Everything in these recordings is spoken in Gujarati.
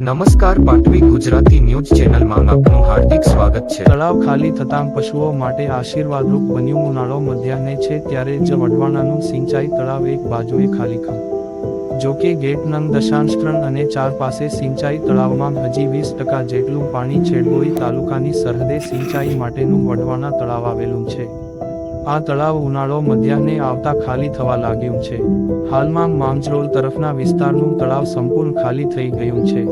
નમસ્કાર, પાટવી ગુજરાતી ન્યૂઝ ચેનલમાં આપનું હાર્દિક સ્વાગત છે. તળાવ ખાલી થતાં પશુઓ માટે આશીર્વાદરૂપ બન્યું ઉનાળો મધ્યાહ્ને છે ત્યારે જ વઢવાણાનું સિંચાઈ તળાવ એક બાજુએ ખાલીખમ જો કે ગેટ નંગ દશાંશ ત્રણ અને ચાર પાસે સિંચાઈ તળાવમાં હજી વીસ ટકા જેટલું પાણી છેડબોઈ તાલુકાની સરહદે સિંચાઈ માટેનું વઢવાણા તળાવ આવેલું છે. આ તળાવ ઉનાળો મધ્યાહને આવતા ખાલી થવા લાગ્યું છે. હાલમાં માંજરોલ તરફના વિસ્તારનું તળાવ સંપૂર્ણ ખાલી થઈ ગયું છે.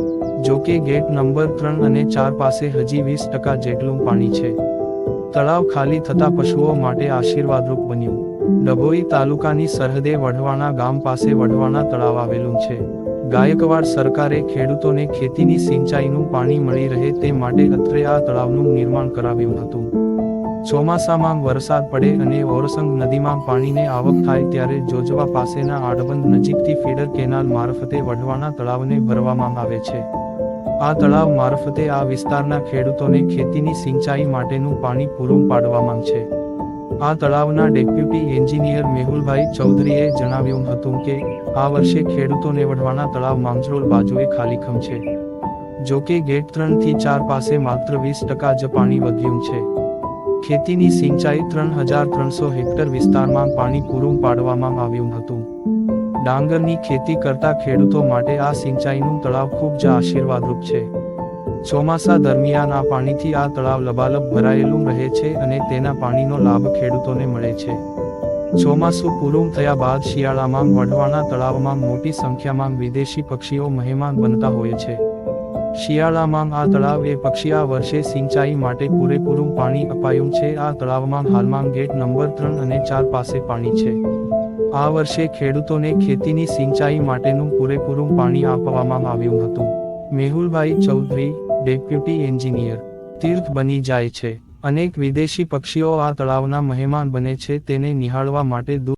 જો કે ગેટ નંબર ત્રણ અને ચાર પાસે હજી વીસ ટકા જેટલું પાણી છે. તળાવ ખાલી થતા પશુઓ માટે આશીર્વાદરૂપ બન્યું. ડભોઈ તાલુકાની સરહદે વઢવાણા ગામ પાસે વઢવાણા તળાવ આવેલું છે. ગાયકવાડ સરકારે ખેડૂતોને ખેતીની સિંચાઈનું પાણી મળી રહે તે માટે અત્રે આ તળાવનું નિર્માણ કરાવ્યું હતું. ચોમાસામાં વરસાદ પડે અને ઓરસંગ નદીમાં પાણીને આવક થાય ત્યારે જોજવા પાસેના આડબંધ નજીકથી ફીડર કેનાલ મારફતે વઢવાના તળાવને ભરવામાં આવે છે. આ તળાવ મારફતે આ વિસ્તારના ખેડૂતોને ખેતીની સિંચાઈ માટેનું પાણી પૂરું પાડવામાં છે. આ તળાવના ડેપ્યુટી એન્જિનિયર મેહુલભાઈ ચૌધરીએ જણાવ્યું હતું કે, આ વર્ષે ખેડૂતોને વઢવાના તળાવ માંજરોલ બાજુએ ખાલીખમ છે. જો કે ગેટ ત્રણથી ચાર પાસે માત્ર વીસ ટકા જ પાણી વધ્યું છે. ખેતીની સિંચાઈ ત્રણ હજાર ત્રણસો હેક્ટર વિસ્તારમાં પાણી પૂરું પાડવામાં આવ્યું હતું. ડાંગરની ખેતી કરતા ખેડૂતો માટે આ સિંચાઈનું તળાવ ખૂબ જ આશીર્વાદરૂપ છે. ચોમાસા દરમિયાન આ પાણીથી આ તળાવ લબાલબ ભરાયેલું રહે છે અને તેના પાણીનો લાભ ખેડૂતોને મળે છે. ચોમાસું પૂરું થયા બાદ શિયાળામાં વઢવાણા તળાવમાં મોટી સંખ્યામાં વિદેશી પક્ષીઓ મહેમાન બનતા હોય છે. શિયાળામાં આ તળાવ એ પક્ષી વર્ષે સિંચાઈ માટે પૂરેપૂરું પાણી અપાયું છે. આ તળાવમાં હાલમાં ગેટ નંબર ત્રણ અને ચાર પાસે પાણી છે. આ વર્ષે ખેડૂતોને ખેતીની સિંચાઈ માટેનું પૂરેપૂરું પાણી આપવામાં આવ્યું હતું. મેહુલભાઈ ચૌધરી, ડેપ્યુટી એન્જિનિયર. તીર્થ બની જાય છે. અનેક વિદેશી પક્ષીઓ આ તળાવના મહેમાન બને છે. તેને નિહાળવા માટે દૂર